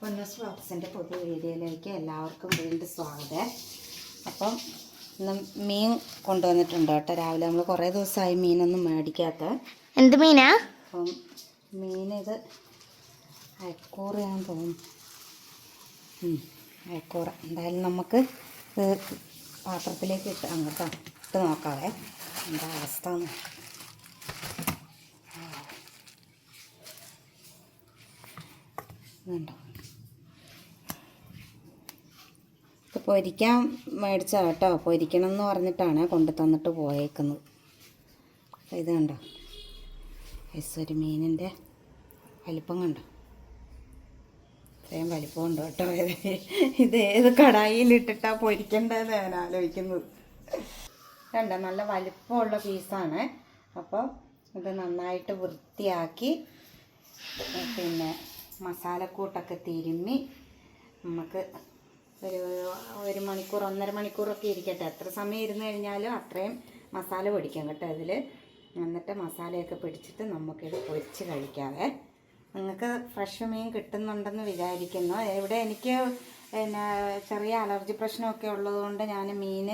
പൊന്നസ് വ്ളോഗ്സിന്റെ പുതിയ വീഡിയോയിലേക്ക് എല്ലാവർക്കും വീണ്ടും സ്വാഗതം. അപ്പം ഇന്ന് മീൻ കൊണ്ടുവന്നിട്ടുണ്ട് കേട്ടോ. രാവിലെ നമ്മൾ കുറേ ദിവസമായി മീനൊന്നും മേടിക്കാത്ത. എന്ത് മീനാ? അപ്പം മീനിത് അയക്കൂറയാന്ന് തോന്നുന്നു. അയക്കൂറ. എന്തായാലും നമുക്ക് പാത്രത്തിലേക്ക് ഇട്ട് അങ്ങോട്ടോ ഇട്ട് നോക്കാവേ. എന്താ അവസ്ഥ എന്ന്. ഇതുണ്ടോ ഇത് പൊരിക്കാൻ മേടിച്ച കേട്ടോ. പൊരിക്കണം എന്ന് പറഞ്ഞിട്ടാണ് കൊണ്ടു തന്നിട്ട് പോയേക്കുന്നത് ഇത് കണ്ടോ? യെസ് മീനിന്റെ വലിപ്പം കണ്ടോ? ഇത്രയും വലിപ്പമുണ്ട് കേട്ടോ? ഇത് ഏത് കടായിലിട്ടിട്ടാ പൊരിക്കേണ്ടതെന്ന് ഞാൻ ആലോചിക്കുന്നത്. കണ്ടോ? നല്ല വലിപ്പമുള്ള പീസാണ്. അപ്പോൾ ഇത് നന്നായിട്ട് വൃത്തിയാക്കി പിന്നെ മസാലക്കൂട്ടൊക്കെ തിരുമ്മി നമുക്ക് ഒരു ഒരു മണിക്കൂർ ഒന്നര മണിക്കൂറൊക്കെ ഇരിക്കട്ടെ. എത്ര സമയം ഇരുന്ന് കഴിഞ്ഞാലും അത്രയും മസാല പൊടിക്കാം കേട്ടോ ഇതിൽ എന്നിട്ട് മസാലയൊക്കെ പിടിച്ചിട്ട് നമുക്കിത് പൊരിച്ച് കഴിക്കാവേ. നിങ്ങൾക്ക് ഫ്രഷ് മീൻ കിട്ടുന്നുണ്ടെന്ന് വിചാരിക്കുന്നു. ഇവിടെ എനിക്ക് പിന്നെ ചെറിയ അലർജി പ്രശ്നമൊക്കെ ഉള്ളതുകൊണ്ട് ഞാൻ മീൻ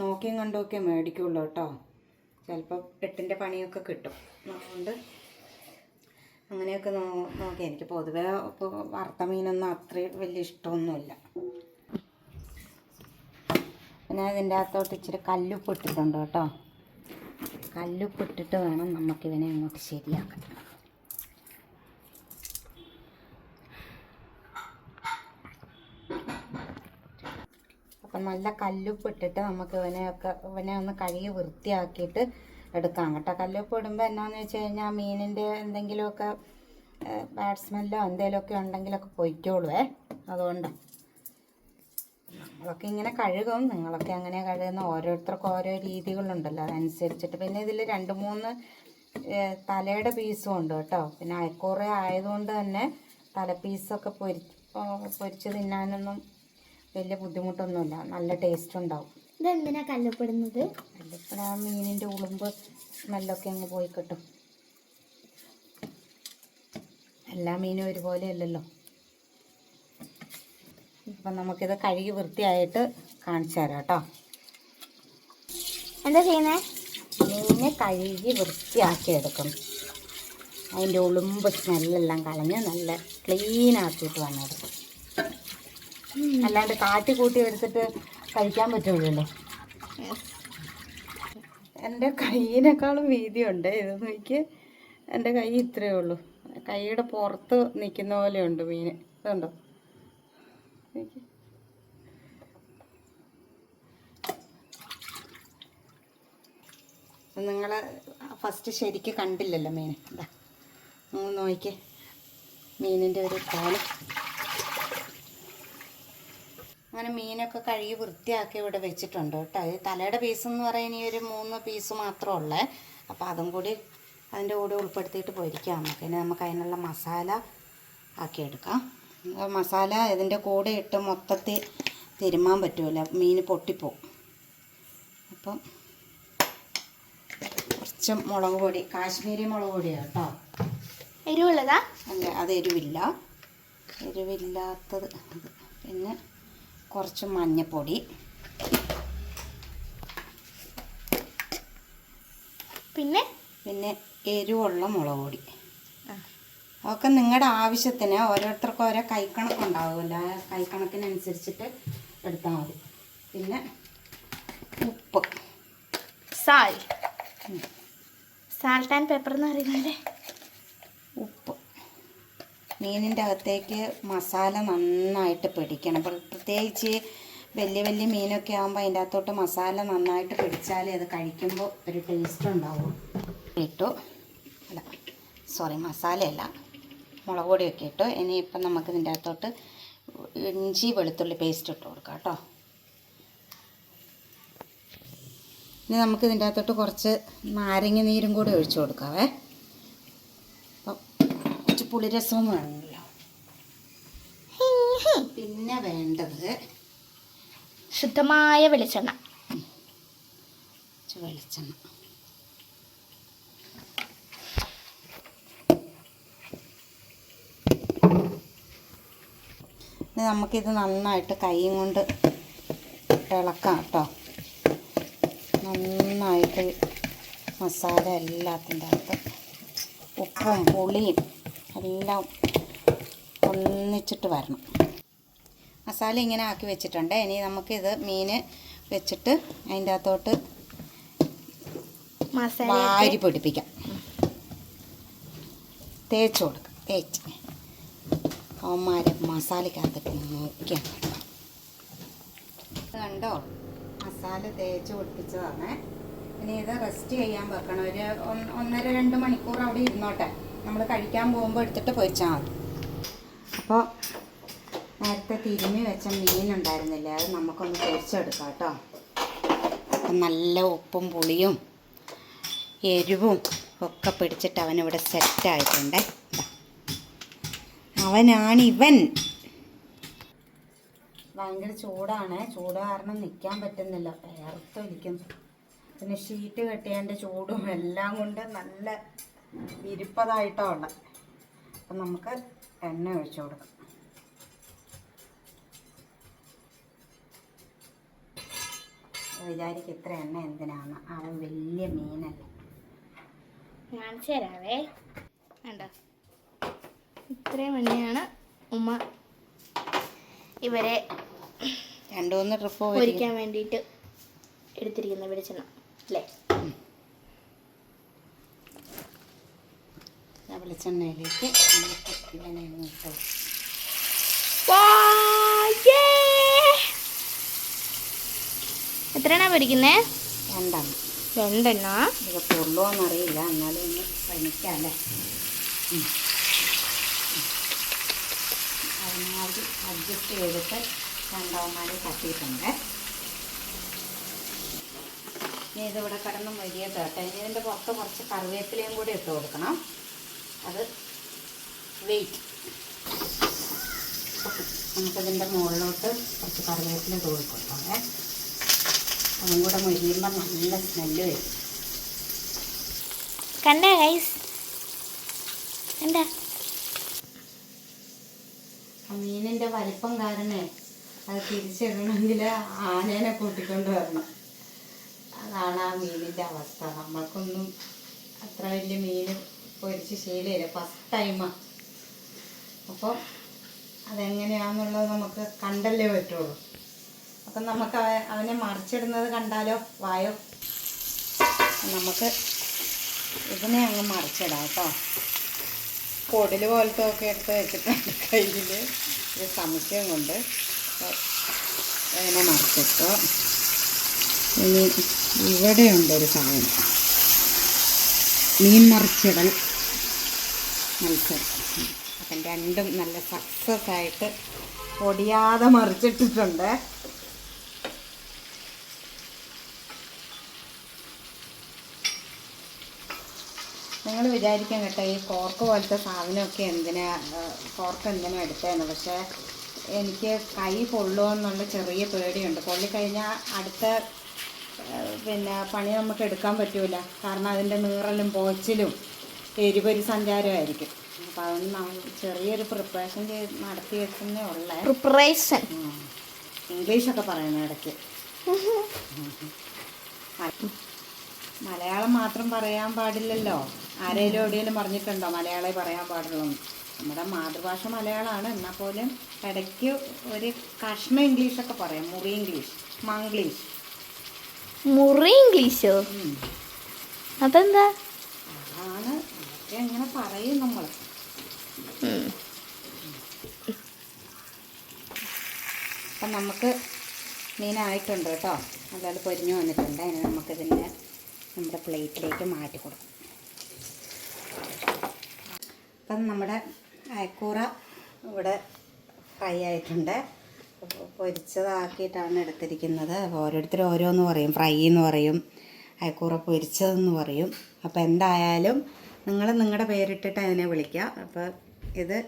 നോക്കിയും കണ്ടുമൊക്കെ മേടിക്കുള്ളൂ കേട്ടോ. ചിലപ്പോൾ എട്ടിന്റെ പണിയൊക്കെ കിട്ടും. അതുകൊണ്ട് അങ്ങനെയൊക്കെ നോ നോക്കി. എനിക്ക് പൊതുവേ വറുത്ത മീനൊന്നും അത്രയും വലിയ ഇഷ്ടമൊന്നുമില്ല. പിന്നെ ഇതിന്റെ അകത്തോട്ട് ഇച്ചിരി കല്ലുപ്പ് ഇട്ടിട്ടുണ്ട് കേട്ടോ. കല്ലുപ്പ് ഇട്ടിട്ട് വേണം നമുക്കിവനെ അങ്ങോട്ട് ശരിയാക്കാൻ. അപ്പം നല്ല കല്ലുപ്പ് ഇട്ടിട്ട് നമുക്ക് ഇവനെയൊക്കെ ഇവനെ ഒന്ന് കഴുകി വൃത്തിയാക്കിയിട്ട് എടുക്കാം കേട്ടോ. കല്ലുപ്പ് ഇടുമ്പോൾ എന്നാന്ന് വെച്ച് കഴിഞ്ഞാൽ മീനിന്റെ എന്തെങ്കിലുമൊക്കെ ബാഡ് സ്മെല്ലോ എന്തെങ്കിലുമൊക്കെ ഉണ്ടെങ്കിലൊക്കെ പൊയ്ക്കോളുവേ. അതുകൊണ്ട്. നമ്മളൊക്കെ ഇങ്ങനെ കഴുകും. നിങ്ങളൊക്കെ അങ്ങനെ കഴുകുന്ന? ഓരോരുത്തർക്കും ഓരോ രീതികളുണ്ടല്ലോ. അതനുസരിച്ചിട്ട് പിന്നെ ഇതിൽ രണ്ട് മൂന്ന് തലയുടെ പീസും ഉണ്ട് കേട്ടോ. പിന്നെ അയക്കൂറ ആയതുകൊണ്ട് തന്നെ തല പീസൊക്കെ പൊരി പൊരിച്ച് തിന്നാനൊന്നും വലിയ ബുദ്ധിമുട്ടൊന്നുമില്ല. നല്ല ടേസ്റ്റ് ഉണ്ടാവും. ഇതെന്തിനാ കല്ലപ്പെടുന്നത് ആ മീനിന്റെ ഉളുമ്പ് സ്മെല്ലൊക്കെ അങ്ങ് പോയി കിട്ടും. എല്ലാ മീനും ഒരുപോലെ അല്ലല്ലോ. അപ്പം നമുക്കിത് കഴുകി വൃത്തിയായിട്ട് കാണിച്ചു തരാം കേട്ടോ. എന്താ ചെയ്യുന്നേ? മീനെ കഴുകി വൃത്തിയാക്കി എടുക്കും അതിന്റെ ഉളുമ്പ് സ്മെല്ലെല്ലാം കളഞ്ഞ് നല്ല ക്ലീൻ ആക്കിയിട്ട് വന്നെടുക്കും അല്ലാണ്ട് കാട്ടി കൂട്ടി എടുത്തിട്ട് കഴിക്കാൻ പറ്റുള്ളൂ എന്റെ കയ്യിനേക്കാളും വീതിയുണ്ട്. ഇത് നോക്കി എന്റെ കൈ ഇത്രയേ ഉള്ളൂ. കൈയുടെ പുറത്ത് നിൽക്കുന്ന പോലെയുണ്ട് മീൻ. ഇതുണ്ടോ? നിങ്ങൾ ഫസ്റ്റ് ശരിക്ക് കണ്ടില്ലല്ലോ മീൻ. ഇതാ നിങ്ങൾ നോക്കിക്കേ. മീനിന്റെ ഒരു കാൽ. അങ്ങനെ മീനൊക്കെ കഴുകി വൃത്തിയാക്കി ഇവിടെ വെച്ചിട്ടുണ്ട് കേട്ടോ. ഈ തലയുടെ പീസ് എന്ന് പറയാൻ ഈ ഒരു മൂന്ന് പീസ് മാത്രമേ ഉള്ളേ. അപ്പോൾ അതും കൂടി അതിന്റെ കൂടെ ഉൾപ്പെടുത്തിയിട്ട് പോയിരിക്കാം നമുക്ക് ഇനി നമുക്ക് അതിനുള്ള മസാല ആക്കിയെടുക്കാം. മസാല ഇതിന്റെ കൂടെ ഇട്ട് മൊത്തത്തിൽ തിരുമാൻ പറ്റുമല്ലോ മീൻ പൊട്ടിപ്പോവും. അപ്പം കുറച്ച് മുളക് പൊടി കാശ്മീരി മുളക് പൊടിയാണ് കേട്ടോ. എരിവുള്ളതാ? അല്ല അത് എരിവില്ല. എരിവില്ലാത്തത് അത്. പിന്നെ കുറച്ച് മഞ്ഞപ്പൊടി. പിന്നെ? പിന്നെ എരിവുള്ള മുളക് പൊടി. അതൊക്കെ നിങ്ങളുടെ ആവശ്യത്തിന് ഓരോരുത്തർക്കും ഓരോ കൈക്കണക്കുണ്ടാവുമല്ലോ ആ കൈക്കണക്കിനനുസരിച്ചിട്ട് എടുത്താൽ മതി. പിന്നെ ഉപ്പ്. സാൽ സാൾട്ട് ആൻഡ് പെപ്പർ എന്ന് പറയുന്നത് ഉപ്പ്. മീനിന്റെ അകത്തേക്ക് മസാല നന്നായിട്ട് പിടിക്കണം. പ്രത്യേകിച്ച് വലിയ വലിയ മീനൊക്കെ ആകുമ്പോൾ അതിന്റെ അകത്തോട്ട് മസാല നന്നായിട്ട് പിടിച്ചാലേ അത് കഴിക്കുമ്പോൾ ഒരു ടേസ്റ്റ് ഉണ്ടാവും ഇട്ടു. അല്ല സോറി മസാലയല്ല. മുളക് പൊടിയൊക്കെ ഇട്ടു ഇനിയിപ്പം നമുക്ക് ഇതിന്റെ അകത്തോട്ട് ഇഞ്ചി വെളുത്തുള്ളി പേസ്റ്റ് ഇട്ട് കൊടുക്കാം കേട്ടോ. ഇനി നമുക്ക് ഇതിന്റെ അകത്തോട്ട് കുറച്ച് നാരങ്ങ നീരും കൂടി ഒഴിച്ചു കൊടുക്കാവേ. അപ്പം കുറച്ച് പുളിരസവും വേണമല്ലോ. പിന്നെ വേണ്ടത് ശുദ്ധമായ വെളിച്ചെണ്ണ. വെളിച്ചെണ്ണ. ഇനി നമുക്കിത് നന്നായിട്ട് കൈയും കൊണ്ട് ഇളക്കാം കേട്ടോ. നന്നായിട്ട് മസാല എല്ലാത്തിന്റെ അകത്ത്. ഉപ്പും പുളിയും എല്ലാം ഒന്നിച്ചിട്ട് വരണം. മസാല ഇങ്ങനെ ആക്കി വെച്ചിട്ടുണ്ട്. ഇനി നമുക്കിത് മീൻ വെച്ചിട്ട് അതിന്റെ അകത്തോട്ട് മസാല വാരി പിടിപ്പിക്കാം. തേച്ച് കൊടുക്കാം. തേച്ച്. അവന്മാരെ മസാലക്കകത്തിട്ട് നോക്കിയാണ് കണ്ടോ? മസാല തേച്ച് പൊട്ടിച്ചതാണ്. ഇനി ഇത് റെസ്റ്റ് ചെയ്യാൻ വെക്കണം. ഒരു ഒന്ന്- ഒന്നര രണ്ട് മണിക്കൂർ അവിടെ ഇരുന്നോട്ടെ. നമ്മൾ കഴിക്കാൻ പോകുമ്പോൾ എടുത്തിട്ട് പൊരിച്ചാൽ മതി. അപ്പോൾ നേരത്തെ തിരുമ്മി വെച്ച മീനുണ്ടായിരുന്നില്ലേ? അത് നമുക്കൊന്ന് പൊരിച്ചെടുക്കാം കേട്ടോ. അപ്പം നല്ല ഉപ്പും പുളിയും എരിവും ഒക്കെ പിടിച്ചിട്ട് അവനിവിടെ സെറ്റായിട്ടുണ്ട് അവനാണ് ഇവൻ. ഭയങ്കര ചൂടാണ്. ചൂട് കാരണം നിൽക്കാൻ പറ്റുന്നില്ല. വേർത്തൊലിക്കുന്നു. പിന്നെ ഷീറ്റ് കെട്ടിയതിന്റെ ചൂടും എല്ലാം കൊണ്ട് നല്ല വിരിപ്പതായിട്ടാണ് ഉള്ളത്. അപ്പം നമുക്ക് എണ്ണ ഒഴിച്ചു കൊടുക്കാം. വിചാരിക്കും ഇത്ര എണ്ണ എന്തിനാണ് അവൻ വലിയ മീനല്ലേ. കാണിച്ചു തരാവേ വേണ്ട. ഇത്രയും എണ്ണയാണ് ഉമ്മ ഇവരെ രണ്ടു മൂന്ന് ട്രിപ്പ് പൊരിക്കാൻ വേണ്ടിയിട്ട് എടുത്തിരിക്കുന്ന വെളിച്ചെണ്ണ അല്ലേ? വെളിച്ചെണ്ണയിലേക്ക് നമുക്ക് ഇവനെ അങ്ങ് ഇട്ട്. കൊടുക്കാം. എത്ര എണ്ണ പൊരിക്കുന്നേ? രണ്ടെണ്ണം. രണ്ടെണ്ണ? പൊള്ളോന്നറിയില്ല എന്നാലും ഒന്ന് ശ്രമിക്കാമല്ലേ അതിനാദ്യം അഡ്ജസ്റ്റ് ചെയ്തിട്ട് രണ്ടാവന്മാരെ തട്ടിയിട്ടുണ്ട്. ഇനി ഇതിവിടെ കിടന്ന് മൊരിയ കേട്ടെ. ഇനി ഇതിന്റെ പുറത്ത് കുറച്ച് കറിവേപ്പിലയും കൂടി ഇട്ട് കൊടുക്കണം. അത് വെയിറ്റ് നമുക്കതിന്റെ മുകളിലോട്ട് കുറച്ച് കറിവേപ്പില ഇട്ട് കൊടുക്കട്ടെ. അതും കൂടെ മുരിയുമ്പോൾ നല്ല സ്മെല്ല് വരും. കണ്ട ഗൈസ് കണ്ട? മീനിന്റെ വലിപ്പം കാരണം അത് തിരിച്ചിടണമെങ്കിൽ ആനേനെ കൂട്ടിക്കൊണ്ട് വരണം. അതാണ് ആ മീനിന്റെ അവസ്ഥ. നമ്മൾക്കൊന്നും അത്ര വലിയ മീൻ പൊരിച്ച് ശീലമില്ല ഫസ്റ്റ് ടൈമാണ് അപ്പോൾ അതെങ്ങനെയാണെന്നുള്ളത് നമുക്ക് കണ്ടല്ലേ പറ്റുള്ളൂ. അപ്പം നമുക്ക് അവ- അവനെ മറിച്ചിടുന്നത് കണ്ടാലോ? വായോ? നമുക്ക് ഇതിനെ അങ്ങ് മറിച്ചിടാം കേട്ടോ. പൊടിൽ പോലത്തെ ഒക്കെ എടുത്ത് വെച്ചിട്ടുണ്ട് കയ്യിൽ ഒരു സംശയം കൊണ്ട്. അതിനെ മറിച്ചിട്ടു. ഇനി ഇവിടെയുണ്ട് ഒരു സാധനം. മീൻ മറിച്ചിടൽ മത്സരം. അപ്പം രണ്ടും നല്ല സക്സസ് ആയിട്ട് പൊടിയാതെ മറിച്ചിട്ടിട്ടുണ്ട്. നിങ്ങൾ വിചാരിക്കാൻ കേട്ടോ ഈ കോർക്ക് പോലത്തെ സാധനമൊക്കെ എന്തിനാ കോർക്ക് എന്തിനാ എടുത്തതെന്ന്. പക്ഷേ എനിക്ക് കൈ പൊള്ളുമെന്നുള്ള ചെറിയ പേടിയുണ്ട്. പൊള്ളിക്കഴിഞ്ഞാൽ അടുത്ത പിന്നെ പണി നമുക്ക് എടുക്കാൻ പറ്റൂല. കാരണം അതിന്റെ നീറലും പോച്ചിലും എരിപൊരി സഞ്ചാരമായിരിക്കും അപ്പോൾ അതൊന്ന് ചെറിയൊരു പ്രിപ്പറേഷൻ ചെയ്ത് നടത്തി വെക്കുന്നേ ഉള്ളേ. പ്രിപ്പറേഷൻ. ഇംഗ്ലീഷൊക്കെ പറയണം ഇടയ്ക്ക്. മലയാളം മാത്രം പറയാൻ പാടില്ലല്ലോ. ആരെങ്കിലും എവിടെയെങ്കിലും പറഞ്ഞിട്ടുണ്ടോ മലയാളമേ പറയാൻ പാടുള്ളൂ? നമ്മുടെ മാതൃഭാഷ മലയാളമാണ്. എന്നാൽ പോലും ഇടയ്ക്ക് ഒരു കഷ്ണ ഇംഗ്ലീഷൊക്കെ പറയാം. മുറി ഇംഗ്ലീഷ് മംഗ്ലീഷ്. മുറി ഇംഗ്ലീഷോ? അതെന്താ? അതാണ് അതൊക്കെ എങ്ങനെ പറയും നമ്മൾ. അപ്പം നമുക്ക് മീനായിട്ടുണ്ട് കേട്ടോ. അല്ലാതെ പൊരിഞ്ഞു വന്നിട്ടുണ്ട്. അതിന് നമുക്കിതിന്റെ പ്ലേറ്റിലേക്ക് മാറ്റി കൊടുക്കും. അപ്പം നമ്മുടെ അയക്കൂറ ഇവിടെ ഫ്രൈ ആയിട്ടുണ്ട്. പൊരിച്ചതാക്കിയിട്ടാണ് എടുത്തിരിക്കുന്നത്. ഓരോരുത്തർ ഓരോന്ന് പറയും. ഫ്രൈ എന്ന് പറയും. അയക്കൂറ പൊരിച്ചതെന്ന് പറയും. അപ്പോൾ എന്തായാലും നിങ്ങൾ നിങ്ങളുടെ പേരിട്ടിട്ട് അതിനെ വിളിക്കുക. അപ്പോൾ ഇത്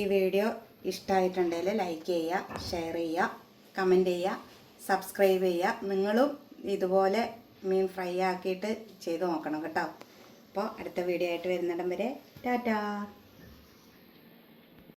ഈ വീഡിയോ ഇഷ്ടമായിട്ടുണ്ടെങ്കിൽ ലൈക്ക് ചെയ്യുക ഷെയർ ചെയ്യുക കമന്റ് ചെയ്യുക സബ്സ്ക്രൈബ് ചെയ്യുക. നിങ്ങളും ഇതുപോലെ മീൻ ഫ്രൈ ആക്കിയിട്ട് ചെയ്ത് നോക്കണം കേട്ടോ. അപ്പോൾ അടുത്ത വീഡിയോ ആയിട്ട് വരുന്നിടം വരെ ടാറ്റാ.